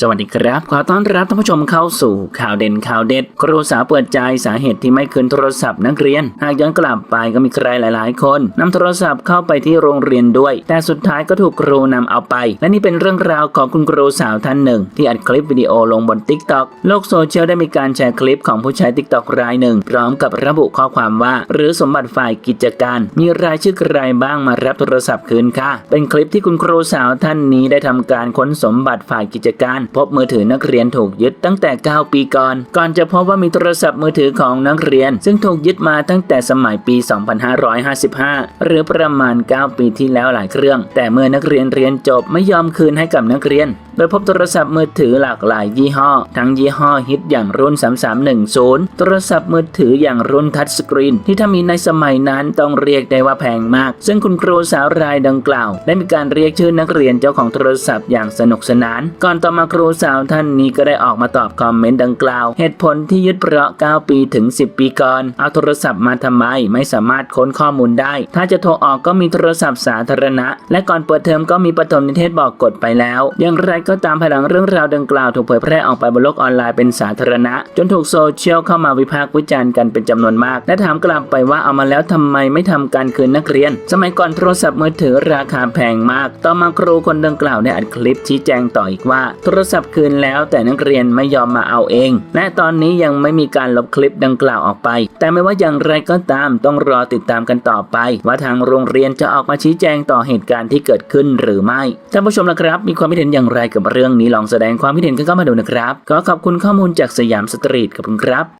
สวัสดีครับ ขอต้อนรับท่านผู้ชมเข้าสู่ข่าวเด่นข่าวเด็ด ครูสาวเปิดใจสาเหตุที่ไม่คืนโทรศัพท์นักเรียน หากย้อนกลับไปก็มีใครหลาย ๆ คนนำโทรศัพท์เข้าไปที่โรงเรียนด้วย แต่สุดท้ายก็ถูกครูนำเอาไป และนี่เป็นเรื่องราวของคุณครูสาวท่านหนึ่ง ที่อัดคลิปวิดีโอลงบน t ิ k t o k โลกโซเชียลได้มีการแชร์คลิปของผู้ใช้ t ิ k t o k รายหนึ่ง พร้อมกับระบุข้อความว่า หรือสมบัติฝ่ายกิจการ มีรายชื่อใครบ้างมารับโทรศัพท์คืนค่ะเป็นคลิปที่คุณครูสาวท่านนี้ได้ทำการค้นสมบัติฝ่ายกิจการพบมือถือนักเรียนถูกยึดตั้งแต่ 9 ปีก่อน ก่อนจะพบว่ามีโทรศัพท์มือถือของนักเรียน ซึ่งถูกยึดมาตั้งแต่สมัยปี 2555 หรือประมาณ 9 ปีที่แล้วหลายเครื่อง แต่เมื่อนักเรียนเรียนจบไม่ยอมคืนให้กับนักเรียน โดยพบโทรศัพท์มือถือหลากหลายยี่ห้อ ทั้งยี่ห้อฮิตอย่างรุ่น 3310 โทรศัพท์มือถืออย่างรุ่นทัชสกรีนที่ถ้ามีในสมัยนั้นต้องเรียกได้ว่าแพงมาก ซึ่งคุณครูสาวรายดังกล่าว ได้มีการเรียกชื่อนักเรียนเจ้าของโทรศัพท์อย่างสนุกสนาน ก่อนต่อมาครูสาวท่านนี้ก็ได้ออกมาตอบคอมเมนต์ดังกล่าว เหตุผลที่ยึดเพราะ 9 ปีถึง 10 ปีก่อน เอาโทรศัพท์มาทำไม ไม่สามารถค้นข้อมูลได้ ถ้าจะโทรออกก็มีโทรศัพท์สาธารณะ และก่อนเปิดเทอมก็มีปฐมนิเทศบอกกฎไปแล้ว อย่างไรก็ตามภายหลังเรื่องราวดังกล่าวถูกเผยแพร่ออกไปบนโลกออนไลน์เป็นสาธารณะ จนถูกโซเชียลเข้ามาวิพากษ์วิจารณ์กันเป็นจำนวนมาก และถามกลับไปว่าเอามาแล้วทำไมไม่ทำการคืนนักเรียน สมัยก่อนโทรศัพท์มือถือราคาแพงมาก ต่อมาครูคนดังกล่าวได้อัดคลิปชี้แจงต่ออีกว่า โทรศัพท์คืนแล้วแต่นักเรียนไม่ยอมมาเอาเอง และตอนนี้ยังไม่มีการลบคลิปดังกล่าวออกไป แต่ไม่ว่าอย่างไรก็ตามต้องรอติดตามกันต่อไป ว่าทางโรงเรียนจะออกมาชี้แจงต่อเหตุการณ์ที่เกิดขึ้นหรือไม่ท่านผู้ชมละครับ มีความคิดเห็นอย่างไรกับเรื่องนี้ลองแสดงความคิดเห็นกันเข้ามาดูนะครับ ขอขอบคุณข้อมูลจากสยามสตรีทขอบคุณครับ